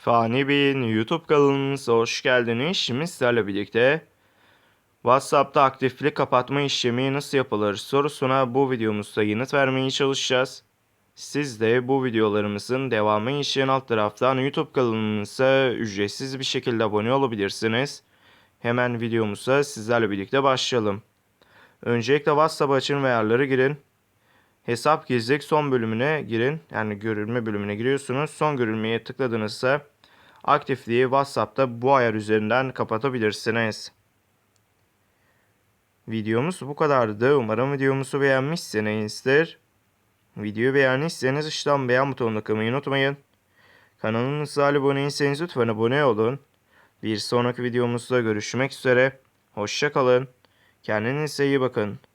Fani Bey'in YouTube kanalımıza hoş geldiniz. Şimdi sizlerle birlikte WhatsApp'ta aktiflik kapatma işlemi nasıl yapılır sorusuna bu videomuzda yanıt vermeye çalışacağız. Siz de bu videolarımızın devamı için alt taraftan YouTube kanalımıza ücretsiz bir şekilde abone olabilirsiniz. Hemen videomuza sizlerle birlikte başlayalım. Öncelikle WhatsApp açın ve ayarları girin. Hesap gizlilik son bölümüne girin. Yani görülme bölümüne giriyorsunuz. Son görülmeye tıkladığınızda aktifliği WhatsApp'ta bu ayar üzerinden kapatabilirsiniz. Videomuz bu kadardı. Umarım videomuzu beğenmişsinizdir. Videoyu beğendiyseniz işlem beğen butonuna tıklamayı unutmayın. Kanalımıza abone lütfen abone olun. Bir sonraki videomuzda görüşmek üzere. Hoşçakalın. Kendinize iyi bakın.